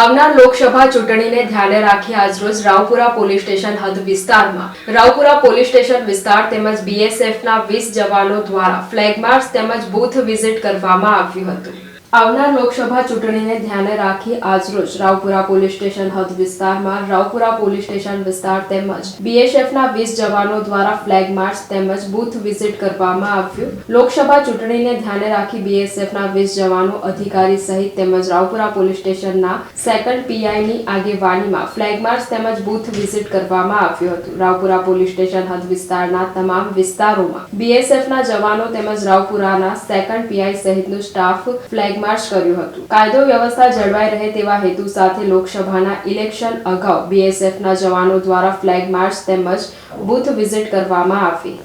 આવનાર લોકસભા ચૂંટણીને ધ્યાને રાખી આજરોજ રાવપુરા પોલીસ સ્ટેશન હદ વિસ્તારમાં. રાવપુરા પોલીસ સ્ટેશન વિસ્તાર તેમજ બીએસએફના વીસ જવાનો દ્વારા ફ્લેગ માર્ચ તેમજ બૂથ વિઝિટ કરવામાં આવ્યું હતું. આવનાર લોકસભા ચૂંટણીને ધ્યાને રાખી આજરોજ રાવપુરા પોલીસ સ્ટેશન હદ વિસ્તારમાં રાવપુરા પોલીસ સ્ટેશન વિસ્તાર તેમજ બીએસએફના વીસ જવાનો દ્વારા ફ્લેગ માર્ચ તેમજ બૂથ વિઝિટ કરવામાં આવ્યું. લોકસભા ચૂંટણીને ધ્યાને રાખી બીએસએફના વીસ જવાનો અધિકારી સહિત તેમજ રાવપુરા પોલીસ સ્ટેશનના સેકન્ડ પીઆઈની આગેવાનીમાં ફ્લેગ માર્ચ તેમજ બૂથ વિઝિટ કરવામાં આવ્યું હતું. રાવપુરા પોલીસ સ્ટેશન હદ વિસ્તારના તમામ વિસ્તારોમાં બીએસએફના જવાનો તેમજ રાવપુરાના સેકન્ડ પીઆઈ સહિતનું સ્ટાફ ફ્લેગ માર્ચ કર્યું હતું. કાયદો વ્યવસ્થા જળવાઈ રહે તેવા હેતુ સાથે લોકસભાના ઇલેક્શન અગાઉ બીએસએફના જવાનો દ્વારા ફ્લેગ માર્ચ તેમજ બુથ વિઝિટ કરવામાં આવી.